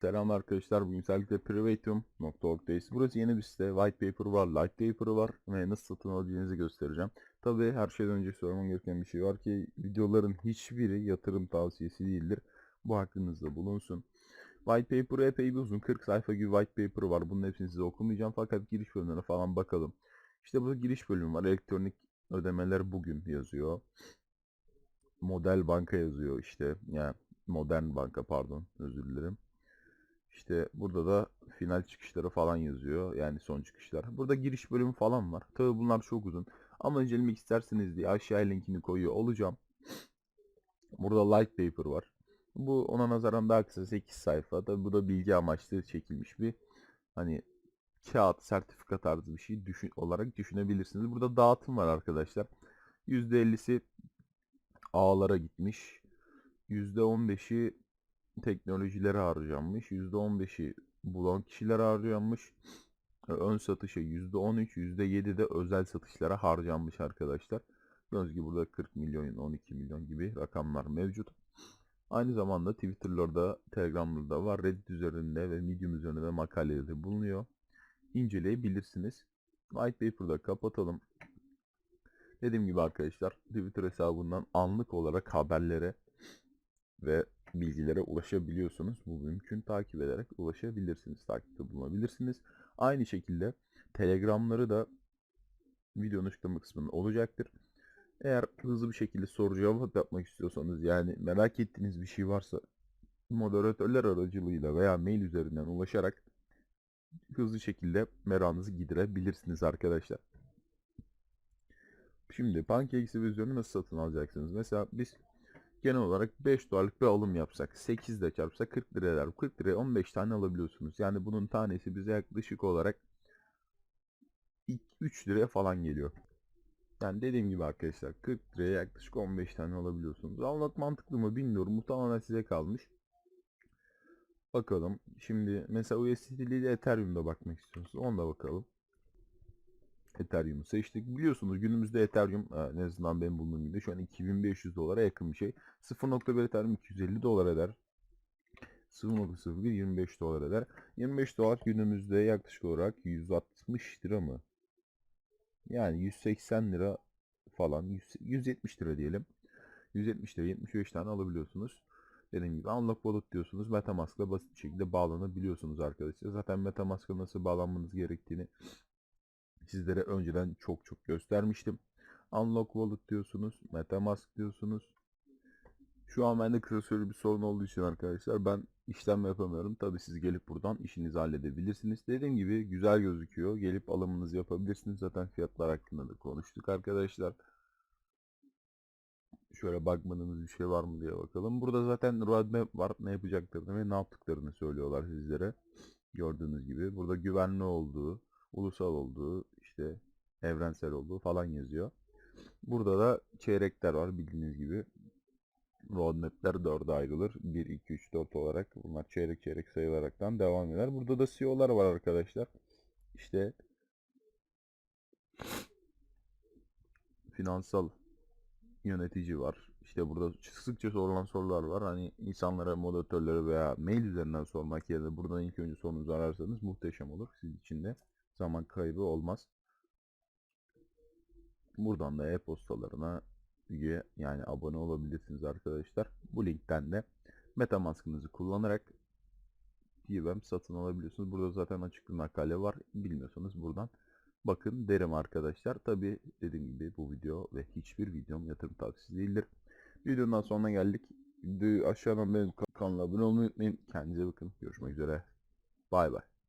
Selam arkadaşlar. Bugün özellikle privatium.org'dayız. Burası yeni bir site. White paper var, light paper var ve nasıl satın alabileceğinizi göstereceğim. Tabii her şeyden önce sormam gereken bir şey var ki videoların hiçbiri yatırım tavsiyesi değildir. Bu aklınızda bulunsun. White paper epey bir uzun. 40 sayfa gibi white paper var. Bunun hepsini size okumayacağım fakat giriş bölümlerine falan bakalım. İşte burada giriş bölümü var. Elektronik ödemeler bugün yazıyor. Model banka yazıyor işte. Yani modern banka pardon özür dilerim. İşte burada da final çıkışları falan yazıyor. Yani son çıkışlar. Burada giriş bölümü falan var. Tabi bunlar çok uzun. Ama incelemek isterseniz diye aşağıya linkini koyuyor olacağım. Burada light paper var. Bu ona nazaran daha kısa 8 sayfa. Tabi bu da bilgi amaçlı çekilmiş bir hani kağıt, sertifika tarzı bir şey düşün, olarak düşünebilirsiniz. Burada dağıtım var arkadaşlar. %50'si ağlara gitmiş. %15'i teknolojilere harcanmış. %15'i bulan kişilere harcanmış. E, Ön satışa %13, %7 de özel satışlara harcanmış arkadaşlar. Gördüğünüz gibi burada 40 milyon, 12 milyon gibi rakamlar mevcut. Aynı zamanda Twitter'larda, Telegram'larda var. Reddit üzerinde ve Medium üzerinde de makaleleri bulunuyor. İnceleyebilirsiniz. White Paper'da kapatalım. Dediğim gibi arkadaşlar Twitter hesabından anlık olarak haberlere ve bilgilere ulaşabiliyorsunuz. Bu mümkün takip ederek ulaşabilirsiniz. Takipte bulunabilirsiniz. Aynı şekilde Telegramları da videonun açıklama kısmında olacaktır. Eğer hızlı bir şekilde soru cevap yapmak istiyorsanız yani merak ettiğiniz bir şey varsa moderatörler aracılığıyla veya mail üzerinden ulaşarak hızlı şekilde merakınızı giderebilirsiniz arkadaşlar. Şimdi Pancakes üzerine nasıl satın alacaksınız? Mesela biz genel olarak 5 dolarlık bir alım yapsak 8 ile çarpsa 40 lira eder. 40 liraya 15 tane alabiliyorsunuz. Yani bunun tanesi bize yaklaşık olarak 3 liraya falan geliyor. Yani dediğim gibi arkadaşlar 40 liraya yaklaşık 15 tane alabiliyorsunuz. Almak mantıklı mı bilmiyorum. Bu tamamen size kalmış. Bakalım. Şimdi mesela USDT ile Ethereum'da bakmak istiyorsunuz. Ona da bakalım. Ethereum'u seçtik. Biliyorsunuz günümüzde Ethereum e, en azından benim bulduğum gibi şu an 2500 dolara yakın bir şey. 0.1 Ethereum 250 dolar eder. 0.01 25 dolar eder. 25 dolar günümüzde yaklaşık olarak 160 lira mı? Yani 180 lira falan 100 170 lira diyelim. 170 lira 75 tane alabiliyorsunuz. Dediğim gibi Unlock Wallet diyorsunuz. Metamask'la basit bir şekilde bağlanabiliyorsunuz arkadaşlar. Zaten Metamask'a nasıl bağlanmanız gerektiğini sizlere önceden çok çok göstermiştim. Unlock Wallet diyorsunuz. Metamask diyorsunuz. Şu an bende süreli bir sorun olduğu için arkadaşlar ben işlem yapamıyorum. Tabi siz gelip buradan işinizi halledebilirsiniz. Dediğim gibi güzel gözüküyor. Gelip alımınızı yapabilirsiniz. Zaten fiyatlar hakkında da konuştuk arkadaşlar. Şöyle bakmadığımız bir şey var mı diye bakalım. Burada zaten roadmap var. Ne yapacaklarını ve ne yaptıklarını söylüyorlar sizlere. Gördüğünüz gibi. Burada güvenli olduğu, ulusal olduğu, işte evrensel olduğu falan yazıyor. Burada da çeyrekler var bildiğiniz gibi. Roadmap'ler 4'e ayrılır. 1, 2, 3, 4 olarak bunlar çeyrek çeyrek sayılaraktan devam eder. Burada da CEO'lar var arkadaşlar. İşte finansal yönetici var. İşte burada sıkça sorulan sorular var. Hani insanlara, moderatörlere veya mail üzerinden sormak yerine buradan ilk önce sorunuzu ararsanız muhteşem olur. Siz için de zaman kaybı olmaz. Buradan da e-postalarına üye yani abone olabilirsiniz arkadaşlar. Bu linkten de Metamask'ınızı kullanarak TVM satın alabiliyorsunuz. Burada zaten açık makale var. Bilmiyorsanız buradan bakın derim arkadaşlar. Tabi dediğim gibi bu video ve hiçbir videom yatırım tavsiyesi değildir. Videonun sonuna geldik. Aşağıdan benim kanala abone olmayı unutmayın. Kendinize bakın. Görüşmek üzere. Bay bay.